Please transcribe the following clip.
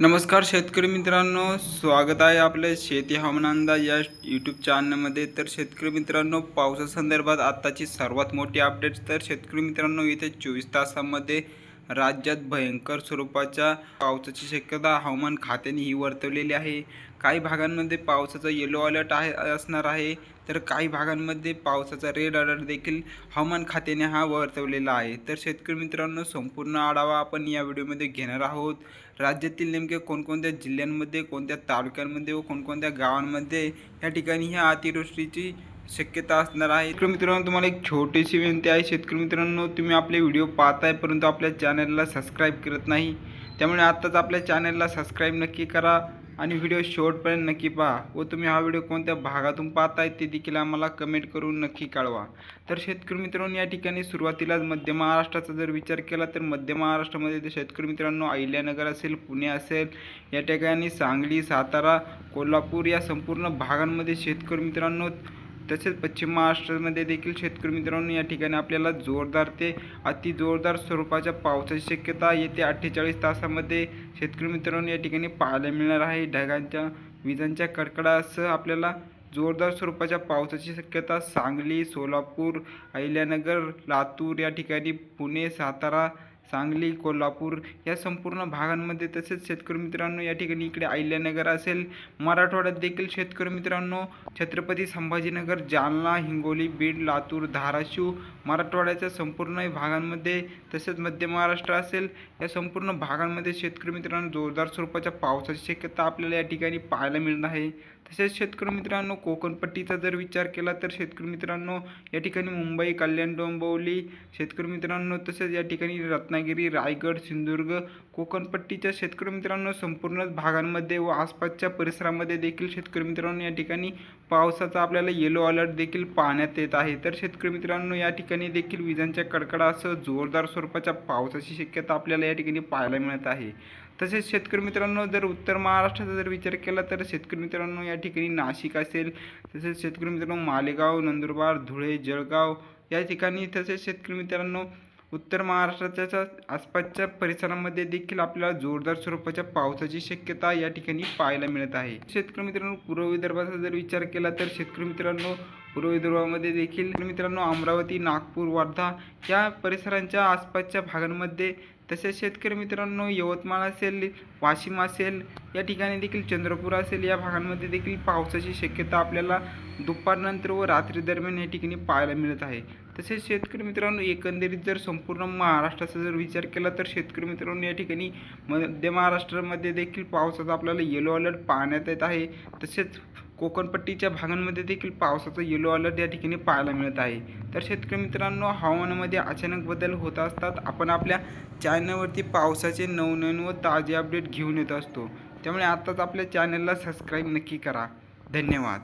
नमस्कार शेतकरी मित्रांनो स्वागत आहे आपल्या शेती हवामानंदा या यूट्यूब चॅनलमध्ये तर शेतकरी मित्रांनो पावसासंदर्भात आत्ताची सर्वात मोठी अपडेट तर शेतकरी मित्रांनो इथे चोवीस तासामध्ये राज्यात भयंकर स्वरूपाच्या पावसाची शक्यता हवामान खात्याने ही वर्तवलेली आहे. काही भागांमध्ये पावसाचा येलो अलर्ट आहे असणार आहे. तर काही भागांमध्ये पावसाचा रेड अलर्ट देखील हवामान खात्याने हा वर्तवलेला आहे. तर शेतकरी मित्रांनो संपूर्ण आढावा आपण या व्हिडिओमध्ये घेणार आहोत. राज्यातील नेमके कोणकोणत्या जिल्ह्यांमध्ये कोणत्या तालुक्यांमध्ये व कोणकोणत्या गावांमध्ये या ठिकाणी ह्या अतिवृष्टीची शक्यता असणार आहे. शेतकरी मित्रांनो तुम्हाला एक छोटीशी विनंती आहे. शेतकरी मित्रांनो तुम्ही आपले व्हिडिओ पाहताय परंतु आपल्या चॅनलला सबस्क्राईब करत नाही. त्यामुळे आत्ताच आपल्या चॅनलला सबस्क्राईब नक्की करा आणि व्हिडिओ शेवटपर्यंत नक्की पहा. व तुम्ही हा व्हिडिओ कोणत्या भागातून पाहताय ते देखील आम्हाला कमेंट करून नक्की कळवा. तर शेतकरी मित्रांनो या ठिकाणी सुरुवातीलाच मध्य महाराष्ट्राचा जर विचार केला तर मध्य महाराष्ट्रामध्ये शेतकरी मित्रांनो अहिल्यानगर असेल पुणे असेल या ठिकाणी सांगली सातारा कोल्हापूर या संपूर्ण भागांमध्ये शेतकरी मित्रांनो तसेच पश्चिम महाराष्ट्रामध्ये देखील शेतकरी मित्रांनो या ठिकाणी आपल्याला जोरदार ते अति जोरदार स्वरूपाच्या पावसाची शक्यता येत्या अठ्ठेचाळीस तासामध्ये शेतकरी मित्रांनो या ठिकाणी पाहायला मिळणार आहे. ढगांच्या विजांच्या कडकडासह आपल्याला जोरदार स्वरूपाच्या पावसाची शक्यता सांगली सोलापूर अहिल्यानगर लातूर या ठिकाणी पुणे सातारा सांगली कोल्हापूर या संपूर्ण भागांमध्ये तसेच शेतकरी मित्रांनो या ठिकाणी इकडे अहिल्यानगर असेल मराठवाड्यात देखील शेतकरी मित्रांनो छत्रपती संभाजीनगर जालना हिंगोली बीड लातूर धाराशिव मराठवाड्याच्या संपूर्ण भागांमध्ये तसेच मध्य महाराष्ट्र असेल या संपूर्ण भागांमध्ये शेतकरी मित्रांनो जोरदार स्वरूपाच्या पावसाची शक्यता आपल्याला या ठिकाणी पाहायला मिळणार आहे. तसेच शेतकरी मित्रांनो कोकणपट्टीचा जर विचार केला तर शेतकरी मित्रांनो या ठिकाणी मुंबई कल्याण डोंबिवली शेतकरी मित्रांनो तसेच या ठिकाणी रत्नागिरी रायगड सिंधुदुर्ग कोकणपट्टीच्या शेतकरी मित्रांनो संपूर्ण भागांमध्ये व आसपासच्या परिसरामध्ये देखील शेतकरी मित्रांनो या ठिकाणी पावसाचा आपल्याला येलो अलर्ट देखील पाहण्यात येत आहे. तर शेतकरी मित्रांनो या ठिकाणी देखील विजांच्या कडकडासह जोरदार स्वरूपाच्या पावसाची शक्यता आपल्याला या ठिकाणी पाहायला मिळत आहे. तसेच शेतकरी मित्रांनो जर उत्तर महाराष्ट्राचा जर विचार केला तर शेतकरी मित्रांनो या ठिकाणी नाशिक असेल तसेच शेतकरी मित्रांनो मालेगाव नंदुरबार धुळे जळगाव या ठिकाणी तसेच शेतकरी मित्रांनो उत्तर महाराष्ट्राच्या आसपासच्या परिसरामध्ये देखील आपल्याला जोरदार स्वरूपाच्या पावसाची शक्यता या ठिकाणी पाहायला मिळत आहे. शेतकरी मित्रांनो पूर्व विदर्भाचा जर विचार केला तर शेतकरी मित्रांनो पूर्व विदर्भामध्ये देखील मित्रांनो अमरावती नागपूर वर्धा या परिसरांच्या आसपासच्या भागांमध्ये तसेच शेतकरी मित्रांनो यवतमाळ असेल वाशिम असेल या ठिकाणी देखील चंद्रपूर असेल या भागांमध्ये देखील पावसाची शक्यता आपल्याला दुपारनंतर व रात्री दरम्यान या ठिकाणी पाहायला मिळत आहे. तसेच शेतकरी मित्रांनो एकंदरीत जर संपूर्ण महाराष्ट्राचा जर विचार केला तर शेतकरी मित्रांनो या ठिकाणी मध्य महाराष्ट्रामध्ये देखील पावसाचा आपल्याला येलो अलर्ट पाहण्यात येत आहे. तसेच कोकणपट्टीच्या भागांमध्ये देखील पावसाचा येलो अलर्ट या ठिकाणी पाहायला मिळत आहे. तर शेतकरी मित्रांनो हवामानामध्ये अचानक बदल होत असतात. आपण आपल्या चॅनलवरती पावसाचे नवनवीन व ताजे अपडेट घेऊन येत असतो. त्यामुळे आत्ताच आपल्या चॅनलला सबस्क्राईब नक्की करा. धन्यवाद.